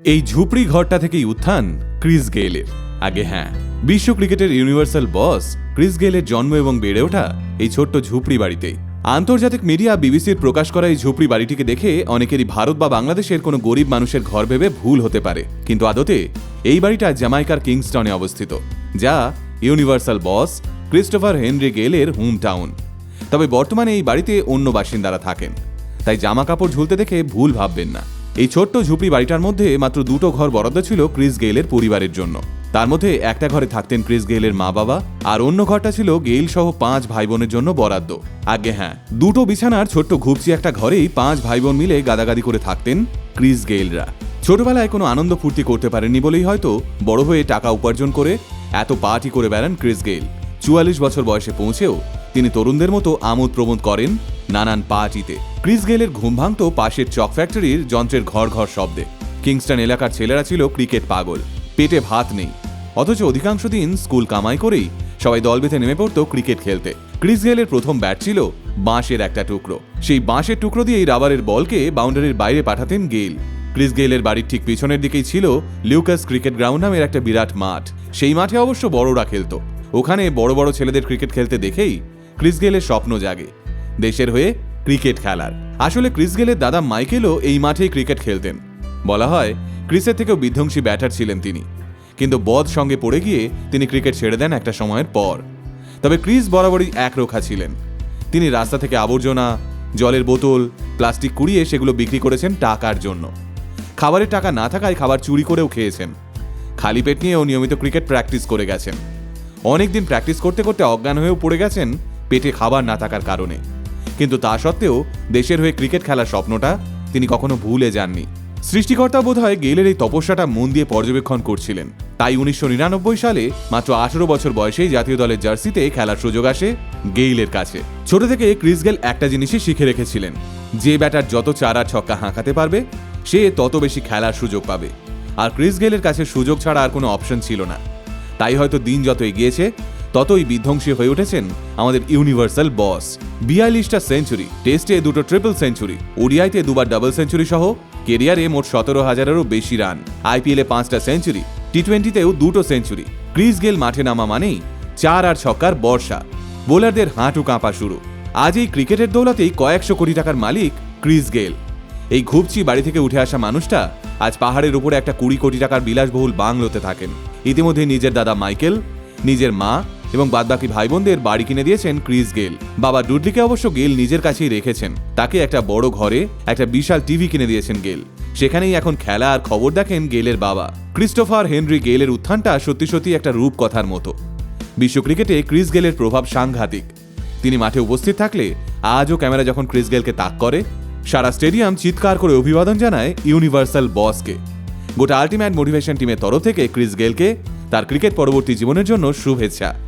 এই ঝুপড়ি ঘরটা থেকেই উত্থান ক্রিস গেইলের। আগে হ্যাঁ বিশ্ব ক্রিকেটের ইউনিভার্সাল বস ক্রিস গেইলের জন্ম এবং বেড়ে ওঠা এই ছোট্ট ঝুপড়ি বাড়িতেই। আন্তর্জাতিক মিডিয়া বিবিসির প্রকাশ করা এই ঝুপড়ি বাড়িটিকে দেখে অনেকেরই ভারত বা বাংলাদেশের কোনো গরিব মানুষের ঘর ভেবে ভুল হতে পারে। কিন্তু আদতে এই বাড়িটা জামাইকার কিংস্টনে অবস্থিত, যা ইউনিভার্সাল বস ক্রিস্টোফার হেনরি গেলের হোম টাউন তবে বর্তমানে এই বাড়িতে অন্য বাসিন্দারা থাকেন, তাই জামা কাপড় ঝুলতে দেখে ভুল ভাববেন না। এই ছোট্ট ঝুপড়ি বাড়িটার মধ্যে মাত্র দুটো ঘর বরাদ্দ ছিল ক্রিস গেইলের পরিবারের জন্য। তার মধ্যে একটা ঘরে থাকতেন ক্রিস গেইলের মা বাবা, আর অন্য ঘরটা ছিল গেইল সহ পাঁচ ভাই বোনের জন্য বরাদ্দ। আগে হ্যাঁ দুটো বিছানার ছোট্ট ঘুপচি একটা ঘরেই পাঁচ ভাই বোন মিলে গাদাগাদি করে থাকতেন ক্রিস গেইলরা। ছোটবেলায় কোনো আনন্দ ফুর্তি করতে পারেননি বলেই হয়তো বড় হয়ে টাকা উপার্জন করে এত পার্টি করে বেড়ান ক্রিস গেইল। চুয়াল্লিশ বছর বয়সে পৌঁছেও তিনি তরুণদের মতো আমোদ প্রমোদ করেন নানান পার্টিতে। ক্রিস গেলের ঘুম ভাঙত পাশের চক ফ্যাক্টরির যন্ত্রের ঘর ঘর শব্দে। কিংস্টন এলাকার ছেলেরা ছিল ক্রিকেট পাগল। পেটে ভাত নেই। অথচ অধিকাংশ দিন স্কুল কামাই করেই সবাই দল বেঁধে নেমে পড়তো ক্রিকেট খেলতে। ক্রিস গেলের প্রথম ব্যাট ছিল বাঁশের একটা টুকরো। সেই বাঁশের টুকরো দিয়েই রাবারের বলকে বাউন্ডারির বাইরে পাঠাতেন গেইল। ক্রিস গেইলের বাড়ির ঠিক পিছনের দিকেই ছিল লিউকাস ক্রিকেট গ্রাউন্ড নামের একটা বিরাট মাঠ। সেই মাঠে অবশ্য বড়রা খেলতো। ওখানে বড় বড় ছেলেদের ক্রিকেট খেলতে দেখেই ক্রিস গেলের স্বপ্ন জাগে। দেশের হয়ে ক্রিকেট খেলার। আসলে ক্রিস গেলের দাদা মাইকেলও এই মাঠেই ক্রিকেট খেলতেন। বলা হয়, ক্রিসের থেকেও বিধ্বংসী ব্যাটার ছিলেন তিনি। কিন্তু বদ সঙ্গে পড়ে গিয়ে তিনি ক্রিকেট ছেড়ে দেন একটা সময়ের পর। তবে ক্রিস বরাবরই একরোখা ছিলেন। তিনি রাস্তা থেকে আবর্জনা, জলের বোতল, প্লাস্টিক কুড়িয়ে সেগুলো বিক্রি করেছেন টাকার জন্য। খাবারের টাকা না থাকায় খাবার চুরি করেও খেয়েছেন। খালি পেট নিয়েও নিয়মিত ক্রিকেট প্র্যাকটিস করে গেছেন। অনেকদিন প্র্যাকটিস করতে করতে অজ্ঞান হয়েও পড়ে গেছেন পেটে খাবার না থাকার কারণে। কিন্তু তা সত্ত্বেও দেশের হয়ে ক্রিকেট খেলার স্বপ্নটা তিনি কখনো ভুলে যাননি। সৃষ্টিকর্তা বোধহয় গেইলের এই তপস্যাটা মন দিয়ে পর্যবেক্ষণ করছিলেন। তাই উনিশশো নিরানব্বই সালে মাত্র আঠেরো বছর বয়সেই জাতীয় দলের জার্সিতে খেলার সুযোগ আসে গেইলের কাছে। ছোট থেকে ক্রিস গেল একটা জিনিসই শিখে রেখেছিলেন। যে ব্যাটার যত চারা ছক্কা হাঁকাতে পারবে, সে তত বেশি খেলার সুযোগ পাবে। আর ক্রিস গেলের কাছে সুযোগ ছাড়া আর কোনো অপশন ছিল না। তাই হয়তো দিন যত এগিয়েছে ততই বিধ্বংসী হয়ে উঠেছেন আমাদের ইউনিভার্সাল বস। বিয়াল্লিশটা সেঞ্চুরি, টেস্টে দুটো ট্রিপল সেঞ্চুরি, ওডিআইতে দুবার ডাবল সেঞ্চুরি সহ কেরিয়ারে মোট সতেরো হাজারেরও বেশি রান। আইপিএলে পাঁচটা সেঞ্চুরি টি টোয়েন্টিতেও দুটো সেঞ্চুরি, ক্রিস গেল মাঠে নামা মানেই চার আর ছক্কার বর্ষা। বোলারদের হাঁটু কাঁপা শুরু। আজ এই ক্রিকেটের দৌলতেই কয়েকশো কোটি টাকার মালিক ক্রিস গেল। এই ঘুপচি বাড়ি থেকে উঠে আসা মানুষটা আজ পাহাড়ের উপরে একটা কুড়ি কোটি টাকার বিলাসবহুল বাংলোতে থাকেন। ইতিমধ্যে নিজের দাদা মাইকেল, নিজের মা এবং বাদবাকি ভাই বোনদের বাড়ি কিনে দিয়েছেন ক্রিস গেল। বাবা ডুডলিকে অবশ্য গেল নিজের কাছেই রেখেছেন। তাকে একটা বড় ঘরে একটা বিশাল টিভি কিনে দিয়েছেন গেল। সেখানেই এখন খেলা আর খবর দেখেন গেলের বাবা। ক্রিস্টোফার হেনরি গেলের উত্থানটা সত্যি সত্যি একটা রূপকথার মতো। বিশ্ব ক্রিকেটে ক্রিস গেলের প্রভাব সাংঘাতিক। তিনি মাঠে উপস্থিত থাকলে আজও ক্যামেরা যখন ক্রিস গেলকে তাক করে, সারা স্টেডিয়াম চিৎকার করে অভিবাদন জানায় ইউনিভার্সাল বসকে। গোটা আল্টিমেট মোটিভেশন টিমের তরফ থেকে ক্রিস গেলকে তার ক্রিকেট পরবর্তী জীবনের জন্য শুভেচ্ছা।